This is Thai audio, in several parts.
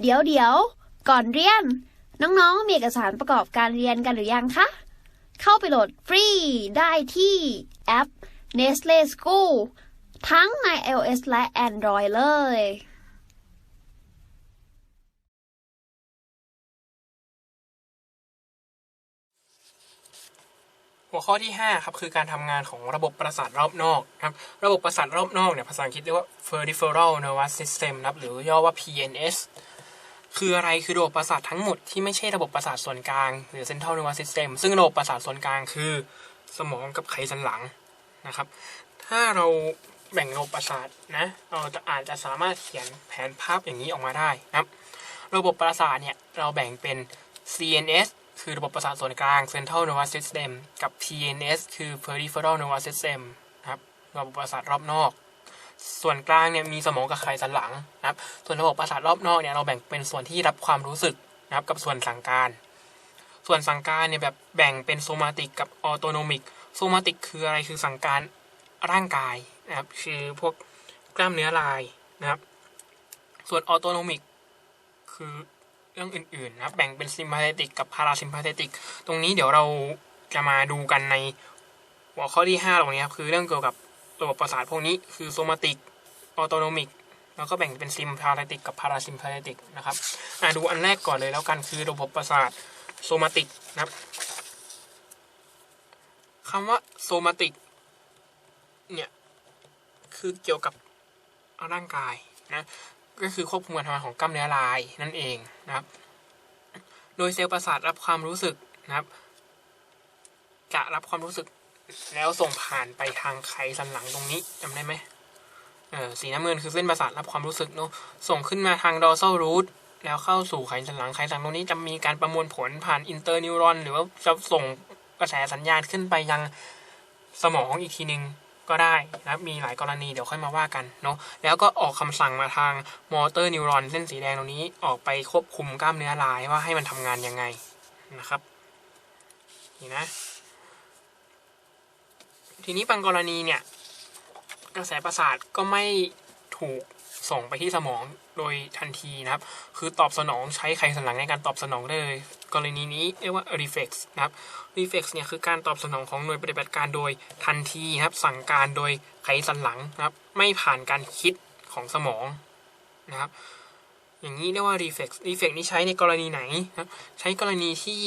เดี๋ยวเดี๋ยวก่อนเรียน น้องๆ มีเอกสารประกอบการเรียนกันหรือยังคะ เข้าไปโหลดฟรีได้ที่แอป Nestle School ทั้งใน iOS และ Android เลยหัวข้อที่ 5 ครับคือการทำงานของระบบประสาทรอบนอกครับระบบประสาทรอบนอกเนี่ยภาษาอังกฤษเรียกว่า peripheral nervous system นะครับหรือย่อว่า PNS คืออะไรคือระบบประสาททั้งหมดที่ไม่ใช่ระบบประสาทส่วนกลาง หรือ central nervous system ซึ่งระบบประสาทส่วนกลางคือสมองกับไขสันหลังนะครับ ถ้าเราแบ่งระบบประสาทนะเราจะอาจจะสามารถเขียนแผนภาพอย่างนี้ออกมาได้นะครับ ระบบประสาทเนี่ยเราแบ่งเป็น CNS คือระบบประสาทส่วนกลาง Central Nervous System กับ PNS คือ Peripheral Nervous System นะครับระบบประสาทรอบนอก ส่วนกลางเนี่ยมีสมองกับไขสันหลังนะครับ ส่วนระบบประสาทรอบนอกเนี่ยเราแบ่งเป็นส่วนที่รับความรู้สึกนะครับกับส่วนสั่งการ ส่วนสั่งการเนี่ยแบบแบ่งเป็นโซมาติกกับออโตโนมิก โซมาติกคืออะไรคือสั่งการร่างกายนะครับคือพวกกล้ามเนื้อลายนะครับ ส่วนออโตโนมิกคือเรื่องอื่นๆนะครับแบ่งเป็นซิมพาเทติกกับพาราซิมพาเทติก ตรงนี้เดี๋ยวเราจะมาดูกันในหัวข้อที่5ตรงนี้ครับคือเรื่องเกี่ยวกับ ระบบประสาทพวกนี้คือโซมาติกออโตโนมิกแล้วก็แบ่งเป็นซิมพาเทติกกับพาราซิมพาเทติกนะครับอะดูอันแรกก่อนเลยแล้วกันคือระบบประสาทโซมาติกนะครับคำว่าโซมาติกเนี่ยคือเกี่ยวกับร่างกายนะก็คือควบคุมการทำงานของกล้ามเนื้อลายนั่นเองนะครับ โดยเซลล์ประสาทรับความรู้สึกนะครับ จะรับความรู้สึก แล้วส่งผ่านไปทางไขสันหลังตรงนี้จำได้ไหมเออสีน้ำเงินคือเส้นประสาทรับความรู้สึกเนาะส่งขึ้นมาทางดอ r ซ a l root แล้วเข้าสู่ไขสันหลังไขสันหลังตรงนี้จะมีการประมวลผลผ่านอินเตอร์นิวรอน หรือว่าจะส่งกระแสสัญญาณขึ้นไปยังสมองอีกทีหนึ่งก็ได้นะมีหลายกรณีเดี๋ยวค่อยมาว่ากันเนาะแล้วก็ออกคำสั่งมาทางมอเตอร์นิวรอนเส้นสีแดงตรงนี้ออกไปควบคุมกล้ามเนื้อลายว่าให้มันทำงานยังไงนะครับ นี่นะ ทีนี้บางกรณีเนี่ย กระแสประสาทก็ไม่ถูกส่งไปที่สมองโดยทันทีนะครับ คือตอบสนองใช้ไขสันหลังในการตอบสนองได้เลย กรณีนี้เรียกว่า reflex นะครับ reflex เนี่ยคือการตอบสนองของหน่วยปฏิบัติการโดยทันทีครับ สั่งการโดยไขสันหลังนะครับ ไม่ผ่านการคิดของสมองนะครับ อย่างนี้เรียกว่า reflex reflex นี้ใช้ในกรณีไหนนะใช้กรณีที่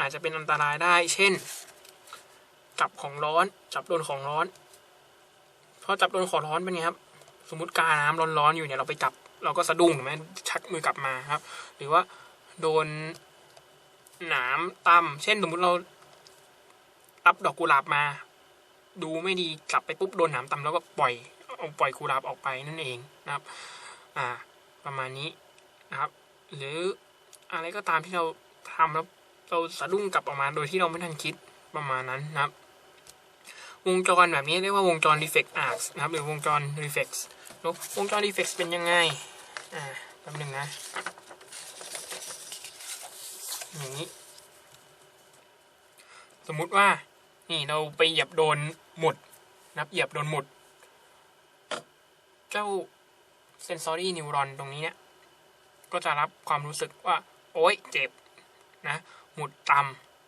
อาจจะเป็นอันตรายได้ เช่น จับของร้อน จับโดนของร้อนพอจับโดนของร้อนเป็นไงครับ สมมติกาน้ำร้อนๆอยู่เนี่ยเราไปจับ เราก็สะดุ้งถูกไหมชักมือกลับมาครับ หรือว่าโดนหนามตำเช่นสมมติเรารับดอกกุหลาบมา ดูไม่ดีกลับไปปุ๊บโดนหนามตำแล้วก็ปล่อยเอาปล่อยกุหลาบออกไปนั่นเองนะครับ อ่า ประมาณนี้นะครับ หรืออะไรก็ตามที่เราทำแล้วเราสะดุ้งกลับออกมาโดยที่เราไม่ทันคิดประมาณนั้นนะครับ วงจรแบบนี้เรียกว่าวงจร defect arc นะครับ หรือวงจร reflex แล้วงจร defect เป็นยังไง อ่าแป๊บหนึงนะ อย่างนี้ สมมุติว่า นี่เราไปเหยียบโดนหมุดนะครับเหยียบโดนหมุด เจ้า sensory neuron ตรงนี้เนี่ยก็จะรับความรู้สึกว่า โอ๊ย เจ็บ นะ หมุดต่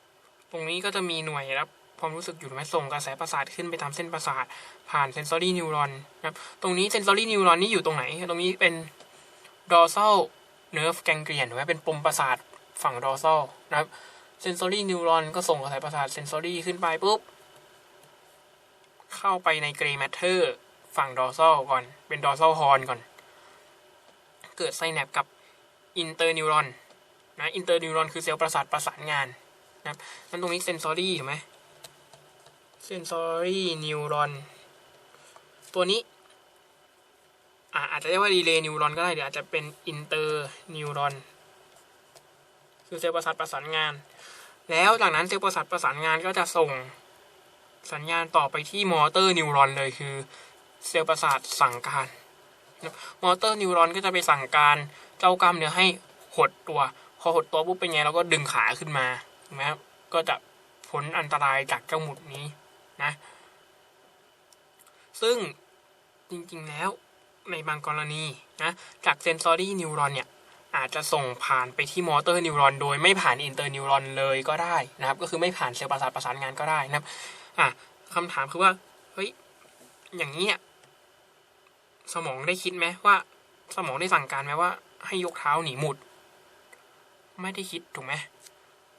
ำตรงนี้ก็จะมีหน่วยรับ ความรู้สึกอยู่ไหมส่งกระแสประสาทขึ้นไปตามเส้นประสาท ผ่านเซนซอรี่นิวรอนนะครับ ตรงนี้เซนซอรี่นิวรอนนี่อยู่ตรงไหน ตรงนี้เป็น dorsal nerve ganglion หรือว่าเป็นปมประสาทฝั่ง dorsal นะครับเซนซอรี่นิวรอนก็ส่งกระแสประสาทเซนซอรี่ขึ้นไปปุ๊บ เข้าไปในเกรย์แมทเทอร์ฝั่ง dorsal ก่อน เป็น dorsal horn ก่อน เกิดไซแนปกับอินเตอร์นิวรอนนะอินเตอร์นิวรอนคือเซลล์ประสาทประสานงานนะครับนั้นตรงนี้เซนซอรี่ถูกไหม sensory neuron ตัวนี้อาอาจจะเรียกว่า relay neuron ก็ได้หรืออาจจะเป็น inter neuron คือเซลล์ประสาทประสานงาน แล้วจากนั้นเซลล์ประสาทประสานงานก็จะส่งสัญญาณต่อไปที่มอเตอร์นิวรอนเลยคือเซลล์ประสาทสั่งการ มอเตอร์นิวรอนก็จะไปสั่งการเจ้ากล้ามเนื้อให้หดตัว พอหดตัวปุ๊บเป็นไงเราก็ดึงขาขึ้นมาถูกไหมครับก็จะพ้นอันตรายจากเจ้าหมุดนี้ นะ ซึ่งจริงๆแล้วในบางกรณีนะจากเซนซอรี่นิวรอนเนี่ยอาจจะส่งผ่านไปที่มอเตอร์นิวรอนโดยไม่ผ่านอินเตอร์นิวรอนเลยก็ได้นะครับ ก็คือไม่ผ่านเซลล์ประสาทประสานงานก็ได้นะครับ อะคำถามคือว่าเฮ้ยอย่างนี้เนี่ยสมองได้คิดไหมว่า สมองได้สั่งการไหมว่า ให้ยกเท้าหนีหมุด ไม่ได้คิดถูกไหม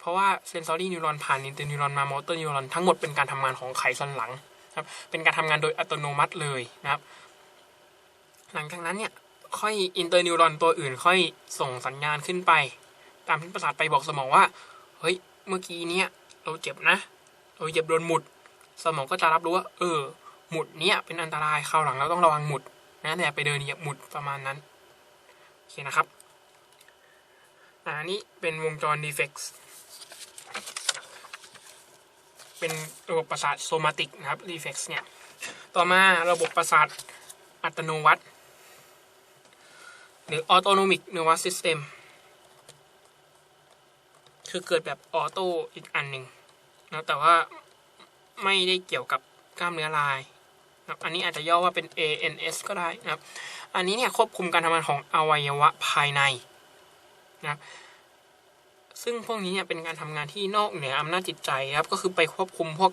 ราะว่าเซนซอรี่นิวรอนผ่านอินเตอร์นิวรอนมามอเตอร์นิวรอนทั้งหมดเป็นการทำงานของไขสันหลังครับเป็นการทำงานโดยอัตโนมัติเลยนะครับ หลังจากนั้นเนี่ยค่อยอินเตอร์นิวรอนตัวอื่นค่อยส่งสัญญาณขึ้นไป ตามที่ประสาทไปบอกสมองว่า เฮ้ย เมื่อกี้เนี่ยเราเจ็บนะเราเจ็บโดนหมุด สมองก็จะรับรู้ว่า เออ หมุดเนี่ยเป็นอันตรายคราวหลังเราต้องระวังหมุดนะอย่ไปเดินเหยียบหมุดประมาณนั้นโอเคนะครับอ่านี่เป็นวงจร defects เป็นระบบประสาทโซมาติกนะครับ defects เนี่ย ต่อมาระบบประสาทอัตโนมัติหรือ autonomic nervous system คือเกิดแบบออโต้อีกอันหนึ่งนะแต่ว่าไม่ได้เกี่ยวกับกล้ามเนื้อลายนะอันนี้อาจจะย่อว่าเป็น ANS ก็ได้นะครับ อันนี้เนี่ยควบคุมการทำงานของอวัยวะภายในนะครับ ซึ่งพวกนี้เนี่ยเป็นการทำงานที่นอกเหนืออำนาจจิตใจครับ ก็คือไปควบคุมพวก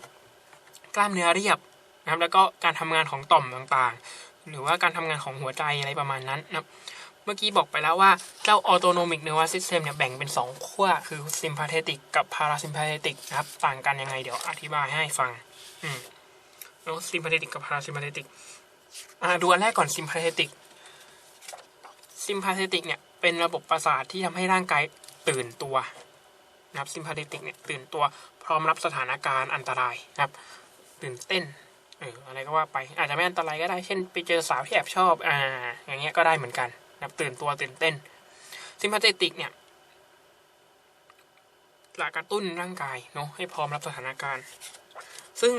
กล้ามเนื้อเรียบนะครับ แล้วก็การทำงานของต่อมต่างๆ หรือว่าการทำงานของหัวใจอะไรประมาณนั้นนะครับ เมื่อกี้บอกไปแล้วว่าเจ้า autonomic nervous system เนี่ยแบ่งเป็น 2 ขั้ว คือ sympathetic กับ parasympathetic นะครับ ต่างกันยังไงเดี๋ยวอธิบายให้ฟัง อืมแล้ว sympathetic กับ parasympathetic อ่าดูอันแรกก่อน sympathetic sympathetic เนี่ยเป็นระบบประสาทที่ทำให้ร่างกาย ตื่นตัวนะครับ sympathetic เนี่ยตื่นตัวพร้อมรับสถานการณ์อันตรายนะครับ ตื่นเต้นเอออะไรก็ว่าไปอาจจะไม่อันตรายก็ได้เช่น ไปเจอสาวที่แอบชอบอ่าอย่างเงี้ยก็ได้เหมือนกันนะครับตื่นตัวตื่นเต้น sympathetic เนี่ยจะกระตุ้นร่างกายเนาะให้พร้อมรับสถานการณ์ ซึ่ง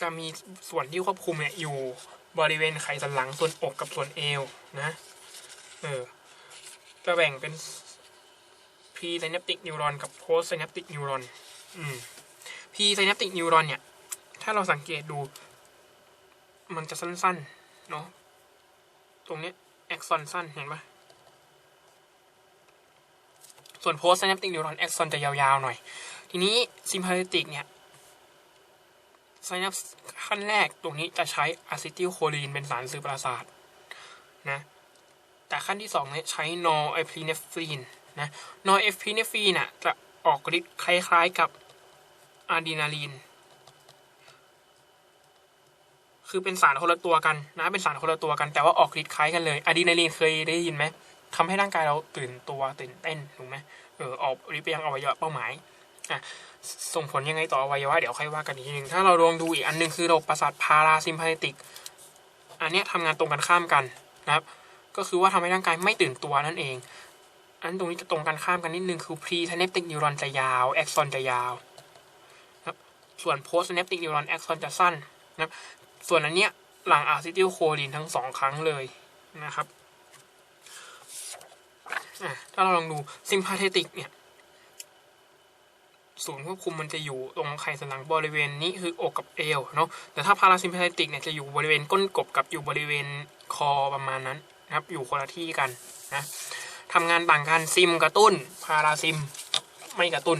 จะมีส่วนที่ควบคุมเนี่ยอยู่บริเวณไขสันหลังส่วนอกกับส่วนเอวนะ เออ จะแบ่งเป็น pre synaptic neuron กับ post synaptic neuron อืม pre synaptic neuron เนี่ย ถ้าเราสังเกตดู มันจะสั้นๆ เนาะตรงนี้แอ็กซอนสั้นเห็นปะส่วน post synaptic neuron แอ็กซอนจะยาวๆ หน่อย ทีนี้ sympathetic เนี่ย synapse ขั้นแรกตรงนี้จะใช้อะซิติลโคลีนเป็นสารสื่อประสาทนะ แต่ขั้นที่สองเนี่ยใช้นอร์เอพิเนฟรีน นะนอร์เอฟพิเนฟรีน่ะจะออกฤทธิ์คล้ายๆกับอะดรีนาลีน คือเป็นสารคนละตัวกันนะเป็นสารคนละตัวกันแต่ว่าออกฤทธิ์คล้ายกันเลยอะดรีนาลีนเคยได้ยินไหมทำให้ร่างกายเราตื่นตัวตื่นเต้นถูกไหมเออออกฤทธิ์ไปยังอวัยวะเป้าหมายอะส่งผลยังไงต่ออวัยวะเดี๋ยวค่อยว่ากันอีกทีนึงถ้าเราลองดูอีกอันหนึงคือระบบประสาทพาราซิมพาเทติก อันเนี้ยทำงานตรงกันข้ามกันนะครับ ก็คือว่าทำให้ร่างกายไม่ตื่นตัวนั่นเอง อันตรงนี้จะตรงกันข้ามกันนิดนึงคือ pre synaptic neuron จะยาว axon จะยาวนะครับส่วน post synaptic neuron axon จะสั้นนะครับส่วนอันเนี้ยหลัง acetylcholine ทั้งสองครั้งเลยนะครับอะถ้าเราลองดู sympathetic เนี่ยศูนย์ควบคุมมันจะอยู่ตรงไขสันหลังบริเวณนี้คืออกกับเอวเนาะแต่ถ้าพาราซิมพาเทติกเนี่ยจะอยู่บริเวณก้นกบกับอยู่บริเวณคอประมาณนั้นนะครับ อยู่คนละที่กันนะ ทำงานต่างกันซิมกระตุ้น พาราซิมไม่กระตุ้น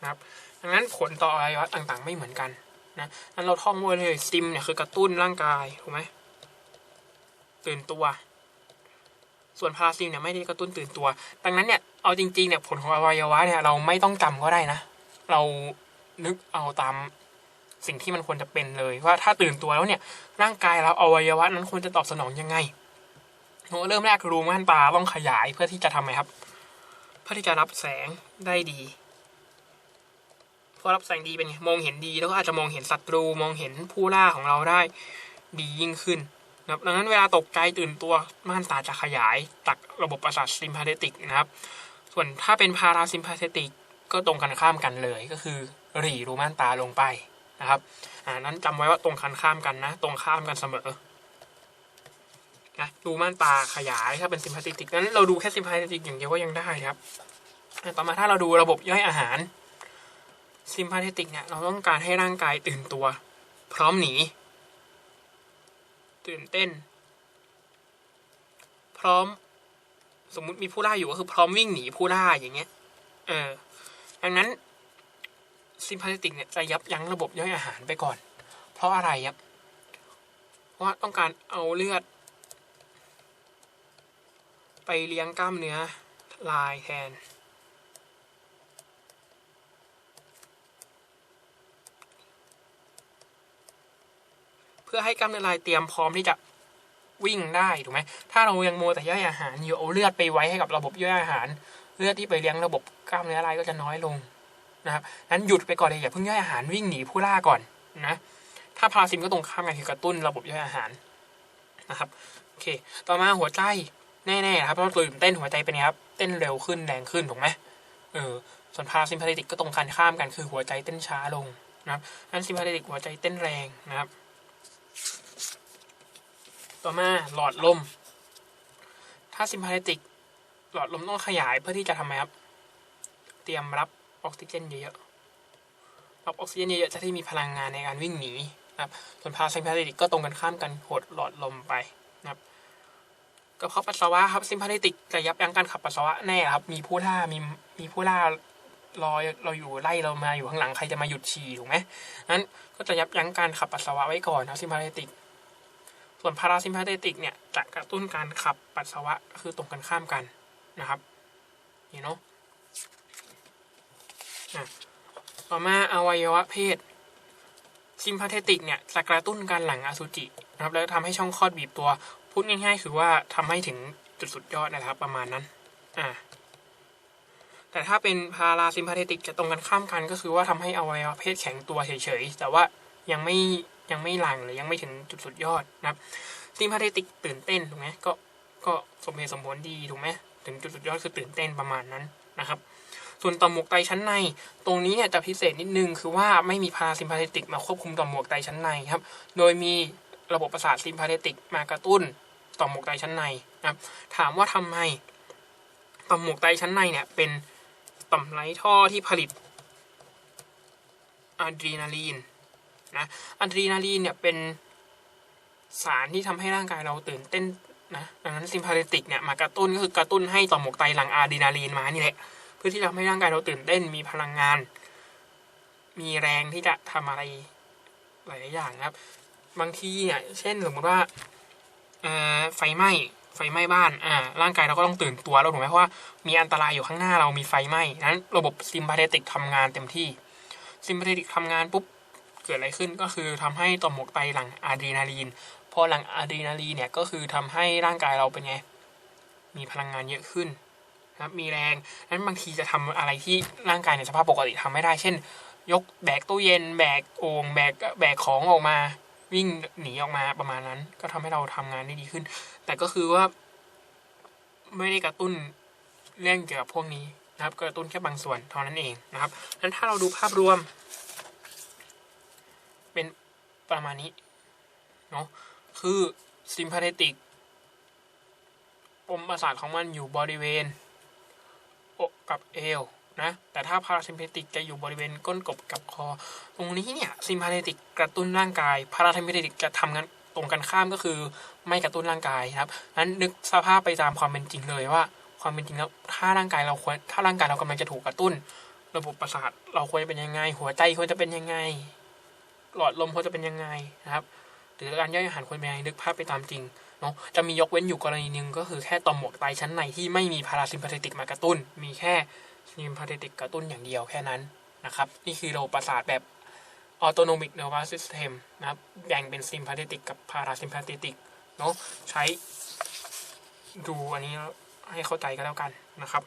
นะครับดังนั้นผลต่ออวัยวะต่างๆ ไม่เหมือนกันนะนั้นเราท่องไว้เลยซิมเนี่ยคือกระตุ้นร่างกายถูกไหมตื่นตัว ส่วนพาราซิมเนี่ยไม่ได้กระตุ้นตื่นตัว ดังนั้นเนี่ยเอาจริงๆเนี่ยผลของอวัยวะเนี่ยเราไม่ต้องจำก็ได้นะ เรานึกเอาตามสิ่งที่มันควรจะเป็นเลยว่าถ้าตื่นตัวแล้วเนี่ยร่างกายเราอวัยวะนั้นควรจะตอบสนองยังไง เริ่มแรกรูม่านตาต้องขยายเพื่อที่จะทำไงครับ เพื่อที่จะรับแสงได้ดีพอรับแสงดีเป็นไงมองเห็นดีแล้วก็อาจจะมองเห็นศัตรูมองเห็นผู้ล่าของเราได้ดียิ่งขึ้นนะครับดังนั้นเวลาตกใจตื่นตัวม่านตาจะขยายจากระบบประสาทซิมพาเทติกนะครับ ส่วนถ้าเป็นพาราซิมพาเทติกก็ตรงกันข้ามกันเลยก็คือหรี่รูม่านตาลงไปนะครับอ่านั้นจำไว้ว่าตรงกันข้ามกันนะ ตรงข้ามกันเสมอ นะรูม่านตาขยายถ้าเป็นซิมพาเทติกนั้นเราดูแค่ซิมพาเทติกอย่างเดียวก็ยังได้ครับต่อมาถ้าเราดูระบบย่อยอาหารซิมพาเทติกเนี่ยเราต้องการให้ร่างกายตื่นตัว พร้อมหนี ตื่นเต้น พร้อม สมมุติมีผู้ล่าอยู่ก็คือพร้อมวิ่งหนีผู้ล่าอย่างเงี้ย เออดังนั้นซิมพา t ติกเนี่ยจะยับยั้งระบบย่อยอาหารไปก่อน เพราะอะไรครับ เพราะต้องการเอาเลือด ไปเลี้ยงกล้ามเนื้อลายแทน เพื่อให้กล้ามเนื้อลายเตรียมพร้อมที่จะวิ่งได้ถูกไหมถ้าเรายังโมวแต่ย่อยอาหารอยู่เอาเลือดไปไว้ให้กับระบบย่อยอาหาร เลือดที่ไปเลี้ยงระบบกล้ามเนื้อลายก็จะน้อยลงนะครับนั้นหยุดไปก่อนเลยอย่าเพิ่งย่อยอาหารวิ่งหนีผู้ล่าก่อนนะถ้าพาราซิมก็ตรงข้ามกันคือกระตุ้นระบบย่อยอาหารนะครับโอเค ต่อมาหัวใจ แน่ๆครับเพราะเราตื่นเต้นหัวใจเป็นไงครับ เต้นเร็วขึ้นแรงขึ้นถูกไหมเออส่วนพาราซิมพาติกก็ตรงกันข้ามกันคือหัวใจเต้นช้าลงนะครับนั้นซิมพาติกหัวใจเต้นแรงนะครับ ต่อมาหลอดลม ถ้าซิมพาติกหลอดลมต้องขยายเพื่อที่จะทำไมครับ เตรียมรับออกซิเจนเยอะๆรับออกซิเจนเยอะๆจะได้มีพลังงานในการวิ่งหนีนะครับ ส่วนพาซิมพาติกก็ตรงกันข้ามกันหดหลอดลมไปนะครับ ระเพาะปัสสาวะครับซิมพาติกจะยับยั้งการขับปัสสาวะแน่ครับ มีผู้ล่ามีมีผู้ล่ารอเราอยู่ไล่เรามาอยู่ข้างหลังใครจะมาหยุดฉี่ถูกไหมนั้นก็จะยับยั้งการขับปัสสาวะไว้ก่อนนะซิมพาติก ส่วนพาราซิมพาติกเนี่ยจะกระตุ้นการขับปัสสาวะคือตรงกันข้ามกันนะครับนี่เนาะอะต่อมาอวัยวะเพศซิมพาเทติกเนี่ยจะกระตุ้นการหลั่งอสุจินะครับแล้วทำให้ช่องคลอดบีบตัว พูดง่าย ๆ คือว่าทำให้ถึงจุดสุดยอดนะครับประมาณนั้น อ่า แต่ถ้าเป็นพาราซิมพาเทติกจะตรงกันข้ามกันก็คือว่าทำให้อวัยวะเพศแข็งตัวเฉยๆ แต่ว่ายังไม่ยังไม่หลั่งหรือยังไม่ถึงจุดสุดยอดนะครับซิมพาเทติกตื่นเต้นถูกไหมก็ก็สมเหตุสมผลดีถูกไหมถึงจุดสุดยอดคือตื่นเต้นประมาณนั้นนะครับ ส่วนต่อมหมวกไตชั้นใน ตรงนี้เนี่ยจะพิเศษนิดนึงคือว่าไม่มีพาราซิมพาเทติกมาควบคุมต่อมหมวกไตชั้นในครับ โดยมีระบบประสาทซิมพาเทติกมากระตุ้น ต่อมหมวกไตชั้นในนะครับ ถามว่าทำไมต่อมหมวกไตชั้นในเนี่ยเป็นต่อมไร้ท่อที่ผลิตอะดรีนาลีนนะอะดรีนาลีนเนี่ยเป็นสารที่ทำให้ร่างกายเราตื่นเต้นนะดังนั้นซิมพาเทติกเนี่ยมากระตุ้นก็คือกระตุ้นให้ต่อมหมวกไตหลั่งอะดรีนาลีนมานี่แหละเพื่อที่จะทำให้ร่างกายเราตื่นเต้นมีพลังงาน มีแรงที่จะทำอะไรหลายๆอย่างนะครับ บางทีเนี่ยเช่นสมมติว่า ไฟไหม้ไฟไหม้บ้านอ่าร่างกายเราก็ต้องตื่นตัวแล้วถูกไหมเพราะว่ามีอันตรายอยู่ข้างหน้าเรามีไฟไหม้นั้นระบบซิมพาเทติกทำงานเต็มที่ซิมพาเทติกทำงานปุ๊บเกิดอะไรขึ้นก็คือทำให้ต่อมหมวกไตหลั่งอะดรีนาลีนพอหลั่งอะดรีนาลีนเนี่ยก็คือทำให้ร่างกายเราเป็นไงมีพลังงานเยอะขึ้นนะครับมีแรงนั้นบางทีจะทำอะไรที่ร่างกายในสภาพปกติทำไม่ได้ เช่น ยกแบกตู้เย็น แบกโอ่งแบกแบกของออกมา วิ่งหนีออกมาประมาณนั้น ก็ทำให้เราทำงานได้ดีขึ้น แต่ก็คือว่า ไม่ได้กระตุ้นเรื่องเกี่ยวกับพวกนี้นะครับ กระตุ้นแค่บางส่วนเท่านั้นเองนะครับนั้นถ้าเราดูภาพรวม เป็นประมาณนี้เนาะคือซิมพาเทติกปมประสาทของมันอยู่บริเวณอกกับเอว นะ แต่ถ้าพาราซิมพติกจะอยู่บริเวณก้นกบกับคอ ตรงนี้เนี่ยซิมพาติกกระตุ้นร่างกาย พาราซิมพติกจะทำงานตรงกันข้ามก็คือไม่กระตุ้นร่างกายนะครับนั้นนึกสภาพไปตามความเป็นจริงเลยว่า ความเป็นจริงแล้วถ้าร่างกายเราควรถ้าร่างกายเรากำลังจะถูกกระตุ้น ระบบประสาทเราควรจะเป็นยังไง หัวใจควรจะเป็นยังไง หลอดลมควรจะเป็นยังไงนะครับหรือการย่อยอาหารควรเป็นยังไงนึกภาพไปตามจริงเนาะจะมียกเว้นอยู่กรณีหนึ่งก็คือแค่ต่อมหมวกไตชั้นในที่ไม่มีพาราซิมพาเทติกมากระตุ้น มีแค่ ซิมพาเทติกกระตุ้นอย่างเดียวแค่นั้นนะครับ นี่คือระบบประสาทแบบออโตโนมิกเนอร์วัสซิสเต็มนะครับแบ่งเป็นซิมพาเทติกกับพาราซิมพาเทติกเนาะใช้ดูอันนี้ให้เข้าใจกันแล้วกันนะครับ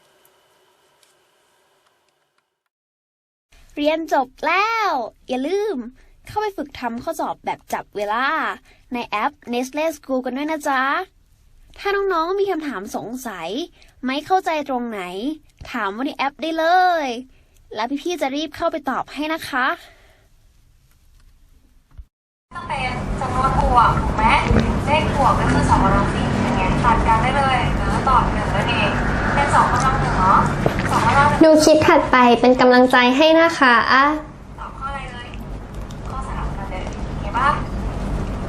เรียนจบแล้ว อย่าลืมเข้าไปฝึกทำข้อสอบแบบจับเวลา ในแอป Nestle School กันด้วยนะจ๊ะ ถ้าน้องๆมีคำถามสงสัย ไม่เข้าใจตรงไหน ถามวันนี้แอปได้เลย แล้วพี่ๆจะรีบเข้าไปตอบให้นะคะจะเป็นจำนวนบวกถูกไหมเลขบวกก็คือสองกำลังสี่อย่างเงี้ยตัดกันได้เลยหรือตอบหนึ่งแล้วเองเป็นสองกำลังหนึ่งเนาะสองกำลังหนูคิดถัดไปเป็นกำลังใจให้นะคะ ตอบข้ออะไรเลย ข้อสามกันเลยเห็นปะ